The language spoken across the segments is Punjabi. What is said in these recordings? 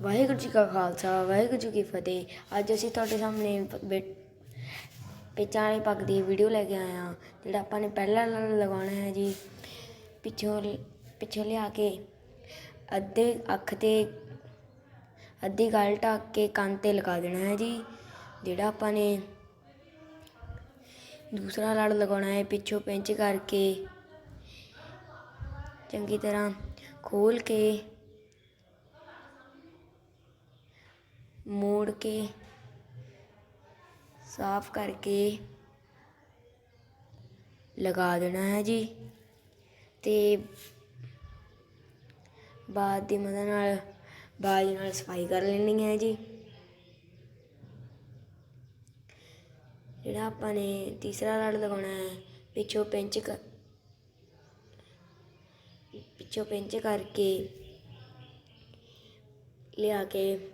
ਵਾਹਿਗੁਰੂ ਜੀ ਕਾ ਖਾਲਸਾ, ਵਾਹਿਗੁਰੂ ਜੀ ਕੀ ਫਤਿਹ। ਅੱਜ ਅਸੀਂ ਤੁਹਾਡੇ ਸਾਹਮਣੇ ਪ- ਪੱਗ ਦੀ ਵੀਡੀਓ ਲੈ ਕੇ ਆਏ ਹਾਂ, ਜਿਹੜਾ ਆਪਾਂ ਨੇ ਪਹਿਲਾਂ ਲ- ਲਗਾਉਣਾ ਹੈ ਜੀ। ਪਿੱਛੋਂ ਪਿੱਛੋਂ ਲਿਆ ਕੇ ਅੱਧੇ ਅੱਖ ਤੇ ਅੱਧੀ ਗਲ ਢੱਕ ਕੇ ਕੰਨ ਤੇ ਲਗਾ ਦੇਣਾ ਹੈ ਜੀ। ਜਿਹੜਾ ਆਪਾਂ ਨੇ ਦੂਸਰਾ ਲੜ ਲਗਾਉਣਾ ਹੈ, ਪਿੱਛੋਂ ਪਿੰਚ ਕਰਕੇ ਚੰਗੀ ਤਰ੍ਹਾਂ ਖੋਲ ਕੇ ਮੋੜ ਕੇ, ਸਾਫ਼ ਕਰਕੇ ਲਗਾ ਦੇਣਾ ਹੈ ਜੀ। ਤੇ ਬਾਅਦ ਦੀ ਮਦਦ ਨਾਲ ਬਾਜ ਨਾਲ ਸਫ਼ਾਈ ਕਰ ਲੈਣੀ ਹੈ ਜੀ। ਜਿਹੜਾ ਆਪਾਂ ਨੇ ਤੀਸਰਾ ਲੜ ਲਗਾਉਣਾ ਹੈ, ਪਿੱਛੋਂ ਪਿੰਚ ਕਰ ਪਿੱਛੋਂ ਪਿੰਚ ਕਰਕੇ ਲਿਆ ਕੇ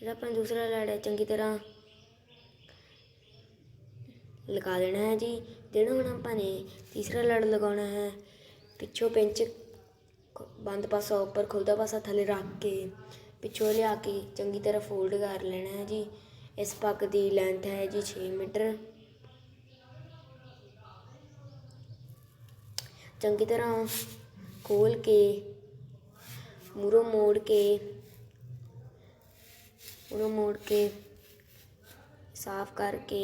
ਜਿਹੜਾ ਆਪਾਂ ਦੂਸਰਾ ਲੜ ਹੈ, ਚੰਗੀ ਤਰ੍ਹਾਂ ਲਗਾ ਦੇਣਾ ਹੈ ਜੀ। ਜਿਹੜਾ ਹੁਣ ਆਪਾਂ ਨੇ ਤੀਸਰਾ ਲੜ ਲਗਾਉਣਾ ਹੈ, ਪਿੱਛੋਂ ਪਿੰਚ ਬੰਦ ਪਾਸਾ ਉੱਪਰ, ਖੁੱਲਦਾ ਪਾਸਾ ਥੱਲੇ ਰੱਖ ਕੇ, ਪਿੱਛੋਂ ਲਿਆ ਕੇ ਚੰਗੀ ਤਰ੍ਹਾਂ ਫੋਲਡ ਕਰ ਲੈਣਾ ਹੈ ਜੀ। ਇਸ ਪੱਗ ਦੀ ਲੈਂਥ ਹੈ ਜੀ 6 ਮੀਟਰ। ਚੰਗੀ ਤਰ੍ਹਾਂ ਖੋਲ ਕੇ ਮੂਰੋਂ ਮੋੜ ਕੇ ਉਹਨੂੰ ਮੋੜ ਕੇ, ਸਾਫ਼ ਕਰਕੇ।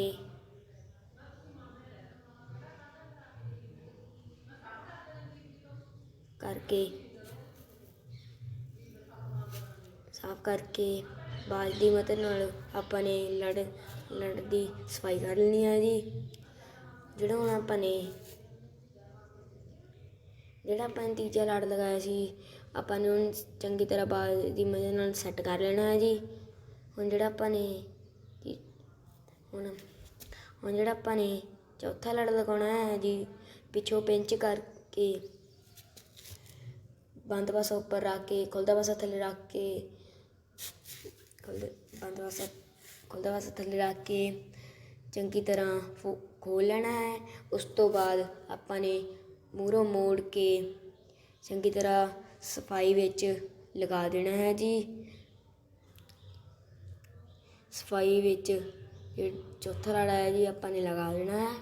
ਕਰਕੇ, ਸਾਫ਼ ਕਰਕੇ ਬਾਲ ਦੀ ਮਦਦ ਨਾਲ ਆਪਾਂ ਨੇ ਲੜ ਲੜ ਦੀ ਸਫ਼ਾਈ ਕਰ ਲੈਣੀ ਹੈ ਜੀ। ਜਿਹੜਾ ਹੁਣ ਆਪਾਂ ਨੇ, ਜਿਹੜਾ ਆਪਾਂ ਨੇ ਤੀਜਾ ਲੜ ਲਗਾਇਆ ਸੀ, ਆਪਾਂ ਨੇ ਉਹਨੂੰ ਚੰਗੀ ਤਰ੍ਹਾਂ ਬਾਲ ਦੀ ਮਦਦ ਨਾਲ ਸੈੱਟ ਕਰ ਲੈਣਾ ਹੈ ਜੀ। ਹੁਣ ਜਿਹੜਾ ਆਪਾਂ ਨੇ ਹੁਣ ਹੁਣ ਜਿਹੜਾ ਆਪਾਂ ਨੇ ਚੌਥਾ ਲੜ ਲਗਾਉਣਾ ਹੈ ਜੀ, ਪਿੱਛੋਂ ਪਿੰਚ ਕਰਕੇ ਬੰਦ ਪਾਸਾ ਉੱਪਰ ਰੱਖ ਕੇ ਖੁੱਲਦਾ ਪਾਸਾ ਥੱਲੇ ਰੱਖ ਕੇ ਖੁੱਲ੍ਹ ਬੰਦ ਪਾਸਾ ਖੁੱਲਦਾ ਪਾਸਾ ਥੱਲੇ ਰੱਖ ਕੇ ਚੰਗੀ ਤਰ੍ਹਾਂ ਫੋ- ਖੋਲ੍ਹ ਲੈਣਾ ਹੈ। ਉਸ ਤੋਂ ਬਾਅਦ ਆਪਾਂ ਨੇ ਮੂਹਰੋਂ ਮੋੜ ਕੇ ਚੰਗੀ ਤਰ੍ਹਾਂ ਸਫ਼ਾਈ ਵਿੱਚ ਲਗਾ ਦੇਣਾ ਹੈ ਜੀ। ਸਫ਼ਾਈ ਵਿੱਚ ਇਹ ਚੌਥਾ ਰਾੜਾ ਹੈ ਜੀ, ਆਪਾਂ ਨੇ ਲਗਾ ਦੇਣਾ ਹੈ।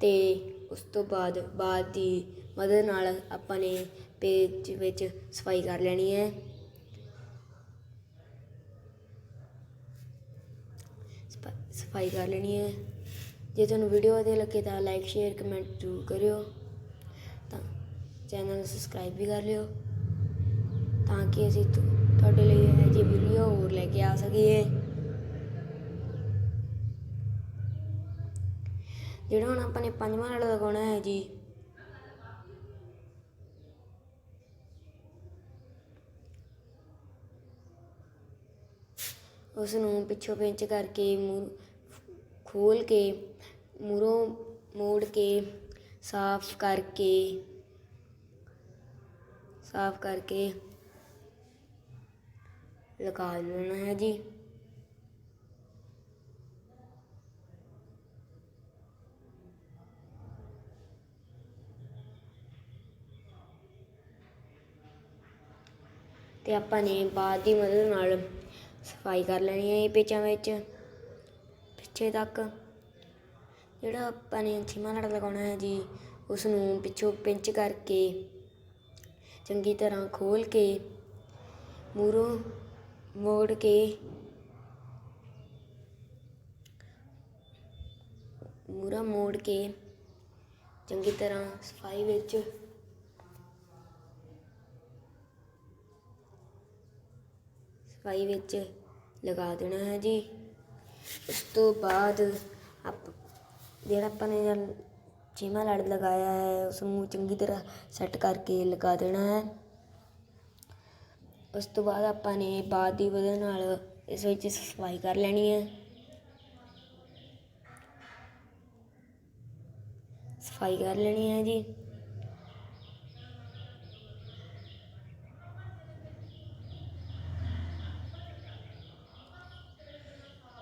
ਤੇ ਉਸ ਤੋਂ ਬਾਅਦ ਬਾਅਦ ਦੀ ਮਦਦ ਨਾਲ ਆਪਾਂ ਨੇ ਪੇਜ ਵਿੱਚ ਸਫ਼ਾਈ ਕਰ ਲੈਣੀ ਹੈ। ਸਫਾ- ਸਫ਼ਾਈ ਕਰ ਲੈਣੀ ਹੈ। ਜੇ ਤੁਹਾਨੂੰ ਵੀਡੀਓ ਵਧੀਆ ਲੱਗੇ ਤਾਂ ਲਾਈਕ ਸ਼ੇਅਰ ਕਮੈਂਟ ਜ਼ਰੂਰ ਕਰਿਓ। ਤਾਂ ਚੈਨਲ ਨੂੰ ਸਬਸਕ੍ਰਾਈਬ ਵੀ ਕਰ ਲਿਓ। ਤਾਂ ਕਿ ਅਸੀਂ ਤੁਹਾਡੇ ਲਈ ਇਹ ਜਿਹੀ ਵੀਡੀਓ ਹੋਰ ਲੈ ਕੇ ਆ ਸਕੀਏ। ਜਿਹੜਾ ਹੁਣ ਆਪਾਂ ਨੇ ਪੰਜਵਾਂ ਲੜ ਲਗਾਉਣਾ ਹੈ ਜੀ। ਉਸ ਨੂੰ ਪਿੱਛੋਂ ਪਿੰਚ ਕਰਕੇ ਮੂੰਹ ਖੋਲ ਕੇ ਮੂਰੋਂ ਮੋੜ ਕੇ ਸਾਫ਼ ਕਰਕੇ ਸਾਫ਼ ਕਰਕੇ ਲਗਾ ਲੈਣਾ ਹੈ ਜੀ। ਤੇ ਆਪਾਂ ਨੇ ਬਾਅਦ ਦੀ ਮਦਦ ਨਾਲ ਸਫ਼ਾਈ ਕਰ ਲੈਣੀ ਹੈ ਇਹ ਪੇਚਾਂ ਵਿੱਚ। ਪਿੱਛੇ ਤੱਕ ਜਿਹੜਾ ਆਪਾਂ ਨੇ ਛੀਮਾ ਲੜ ਲਗਾਉਣਾ ਹੈ ਜੀ ਉਸ ਨੂੰ ਪਿੱਛੋਂ ਪਿੰਚ ਕਰਕੇ ਚੰਗੀ ਤਰ੍ਹਾਂ ਖੋਲ ਕੇ ਮੂਰੋਂ ਮੋੜ ਕੇ ਮੂਰਾ ਮੋੜ ਕੇ ਚੰਗੀ ਤਰ੍ਹਾਂ ਸਫ਼ਾਈ ਵਿੱਚ ਸਫ਼ਾਈ ਵਿੱਚ ਲਗਾ ਦੇਣਾ ਹੈ ਜੀ। ਉਸ ਤੋਂ ਬਾਅਦ ਆਪ ਜਿਹੜਾ ਆਪਾਂ ਨੇ ਜਦ ਛੇਵਾਂ ਲੜ ਲਗਾਇਆ ਹੈ ਉਸ ਨੂੰ ਚੰਗੀ ਤਰ੍ਹਾਂ ਸੈੱਟ ਕਰਕੇ ਲਗਾ ਦੇਣਾ ਹੈ। ਉਸ ਤੋਂ ਬਾਅਦ ਆਪਾਂ ਨੇ ਬਾਅਦ ਦੀ ਵਜ੍ਹਾ ਨਾਲ ਇਸ ਵਿੱਚ ਸਫ਼ਾਈ ਕਰ ਲੈਣੀ ਹੈ। ਸਫ਼ਾਈ ਕਰ ਲੈਣੀ ਹੈ ਜੀ।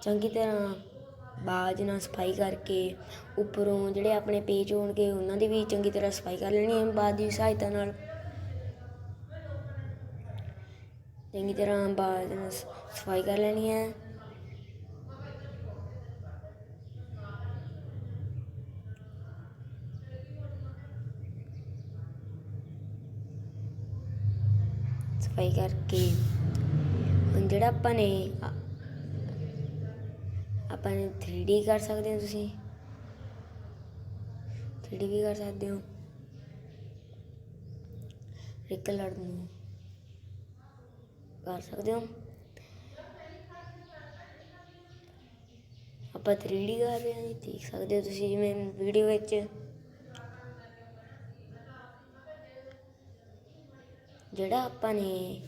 ਚੰਗੀ ਤਰ੍ਹਾਂ ਬਾਜ ਨਾਲ ਸਫ਼ਾਈ ਕਰਕੇ ਉੱਪਰੋਂ ਜਿਹੜੇ ਆਪਣੇ ਪੇਚ ਹੋਣਗੇ, ਉਹਨਾਂ ਦੀ ਵੀ ਚੰਗੀ ਤਰ੍ਹਾਂ ਸਫ਼ਾਈ ਕਰ ਲੈਣੀ ਹੈ। ਬਾਅਦ ਦੀ ਸਹਾਇਤਾ ਨਾਲ ਚੰਗੀ ਤਰ੍ਹਾਂ ਬਾਅਦ ਨਾਲ ਸਫ਼ਾਈ ਕਰ ਲੈਣੀ ਹੈ। ਸਫ਼ਾਈ ਕਰਕੇ ਹੁਣ ਜਿਹੜਾ ਆਪਾਂ ਨੇ ਆਪਾਂ ਨੇ 3D ਕਰ ਸਕਦੇ ਹੋ ਤੁਸੀਂ। 3D ਵੀ ਕਰ ਸਕਦੇ ਹੋ। ਇੱਕ ਕਲਰ ਨੂੰ। ਕਰ ਸਕਦੇ ਹੋ? ਆਪਾਂ 3D ਕਰ ਰਹੇ ਹਾਂ ਜੀ, ਦੇਖ ਸਕਦੇ ਹੋ ਤੁਸੀਂ ਜਿਵੇਂ ਵੀਡੀਓ ਵਿੱਚ। ਜਿਹੜਾ ਆਪਾਂ ਨੇ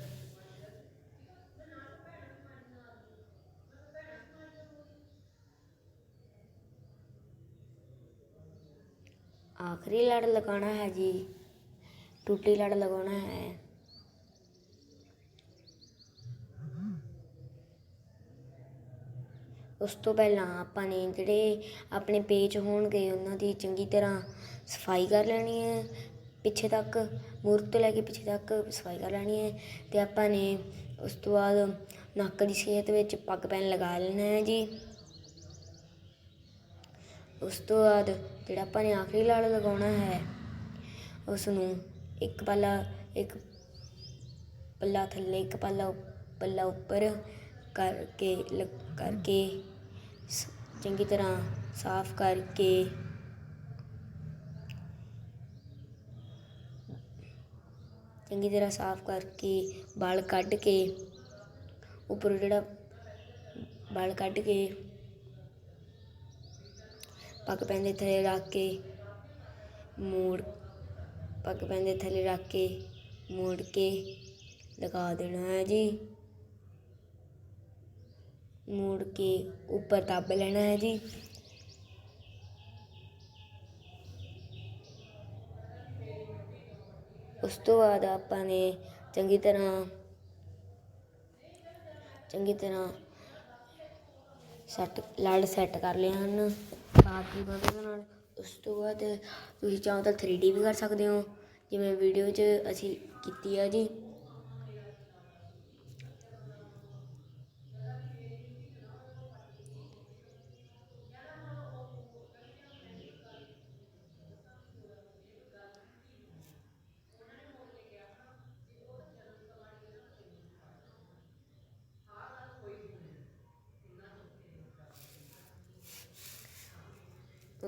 ਆਖਰੀ ਲੜ ਲਗਾਉਣਾ ਹੈ ਜੀ, ਟੂਟੀ ਲੜ ਲਗਾਉਣਾ ਹੈ। ਉਸ ਤੋਂ ਪਹਿਲਾਂ ਆਪਾਂ ਨੇ ਜਿਹੜੇ ਆਪਣੇ ਪੇਜ ਹੋਣਗੇ ਉਹਨਾਂ ਦੀ ਚੰਗੀ ਤਰ੍ਹਾਂ ਸਫ਼ਾਈ ਕਰ ਲੈਣੀ ਹੈ। ਪਿੱਛੇ ਤੱਕ ਮੂਰ ਤੋਂ ਲੈ ਕੇ ਪਿੱਛੇ ਤੱਕ ਸਫ਼ਾਈ ਕਰ ਲੈਣੀ ਹੈ ਅਤੇ ਆਪਾਂ ਨੇ ਉਸ ਤੋਂ ਬਾਅਦ ਨੱਕ ਦੀ ਸਿਹਤ ਵਿੱਚ ਪੱਗ ਪੈਨ ਲਗਾ ਲੈਣਾ ਹੈ ਜੀ। ਉਸ ਤੋਂ ਬਾਅਦ ਜਿਹੜਾ ਆਪਾਂ ਨੇ ਆਖਰੀ ਲੜ ਲਗਾਉਣਾ ਹੈ ਉਸ ਨੂੰ ਇੱਕ ਪੱਲਾ ਇੱਕ ਪੱਲਾ ਥੱਲੇ, ਇੱਕ ਪੱਲਾ ਉਪ- ਪੱਲਾ ਉੱਪਰ ਕਰਕੇ ਲ- ਕਰਕੇ ਚੰਗੀ ਤਰ੍ਹਾਂ ਸਾਫ਼ ਕਰਕੇ ਚੰਗੀ ਤਰ੍ਹਾਂ ਸਾਫ਼ ਕਰਕੇ ਵਾਲ ਕੱਢ ਕੇ ਉੱਪਰ ਜਿਹੜਾ ਵਾਲ ਕੱਢ ਕੇ ਪੱਗ ਪੈਂਦੇ ਥੱਲੇ ਰੱਖ ਕੇ ਮੋੜ ਪੱਗ ਪੈਂਦੇ ਥੱਲੇ ਰੱਖ ਕੇ ਮੋੜ ਕੇ ਲਗਾ ਦੇਣਾ ਹੈ ਜੀ। ਮੋੜ ਕੇ ਉੱਪਰ ਦੱਬ ਲੈਣਾ ਹੈ ਜੀ। ਉਸ ਤੋਂ ਬਾਅਦ ਆਪਾਂ ਨੇ ਚੰਗੀ ਤਰ੍ਹਾਂ ਚੰਗੀ ਤਰ੍ਹਾਂ ਸੈੱਟ ਲੜ ਸੈੱਟ ਕਰ ਲਏ ਹਨ। ਬਾਤ ਦੀ ਨਾਲ, ਉਸ ਤੋਂ ਬਾਅਦ ਤੁਸੀਂ ਚਾਹੋ ਤਾਂ 3D ਵੀ ਕਰ ਸਕਦੇ ਹੋ। ਜਿਵੇਂ ਵੀਡੀਓ 'ਚ ਅਸੀਂ ਕੀਤੀ ਆ ਜੀ।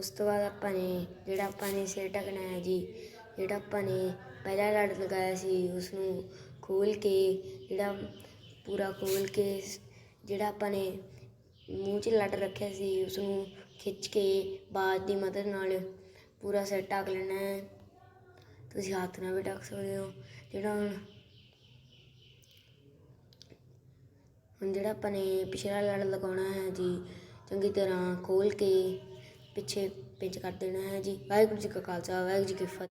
ਉਸ ਤੋਂ ਬਾਅਦ ਆਪਾਂ ਨੇ ਜਿਹੜਾ ਆਪਾਂ ਨੇ ਸਿਰ ਢੱਕਣਾ ਹੈ ਜੀ, ਜਿਹੜਾ ਆਪਾਂ ਨੇ ਪਹਿਲਾ ਲੜ ਲਗਾਇਆ ਸੀ ਉਸ ਨੂੰ ਖੋਲ ਕੇ, ਜਿਹੜਾ ਪੂਰਾ ਖੋਲ ਕੇ ਜਿਹੜਾ ਆਪਾਂ ਨੇ ਮੂੰਹ 'ਚ ਲੜ ਰੱਖਿਆ ਸੀ ਉਸ ਨੂੰ ਖਿੱਚ ਕੇ ਬਾਦ ਦੀ ਮਦਦ ਨਾਲ ਪੂਰਾ ਸਿਰ ਢੱਕ ਲੈਣਾ ਹੈ। ਤੁਸੀਂ ਹੱਥ ਨਾਲ ਵੀ ਢੱਕ ਸਕਦੇ ਹੋ। ਜਿਹੜਾ ਹੁਣ ਹੁਣ ਜਿਹੜਾ ਆਪਾਂ ਨੇ ਪਿਛਲਾ ਲੜ ਲਗਾਉਣਾ ਹੈ ਜੀ, ਚੰਗੀ ਤਰ੍ਹਾਂ ਖੋਲ ਕੇ ਪਿੱਛੇ ਪਿੰਚ ਕਰ ਦੇਣਾ ਹੈ ਜੀ। ਵਾਹਿਗੁਰੂ ਜੀ ਕਾ ਖਾਲਸਾ ਵਾਹਿਗੁਰੂ ਜੀ ਕੀ ਫਤਿਹ।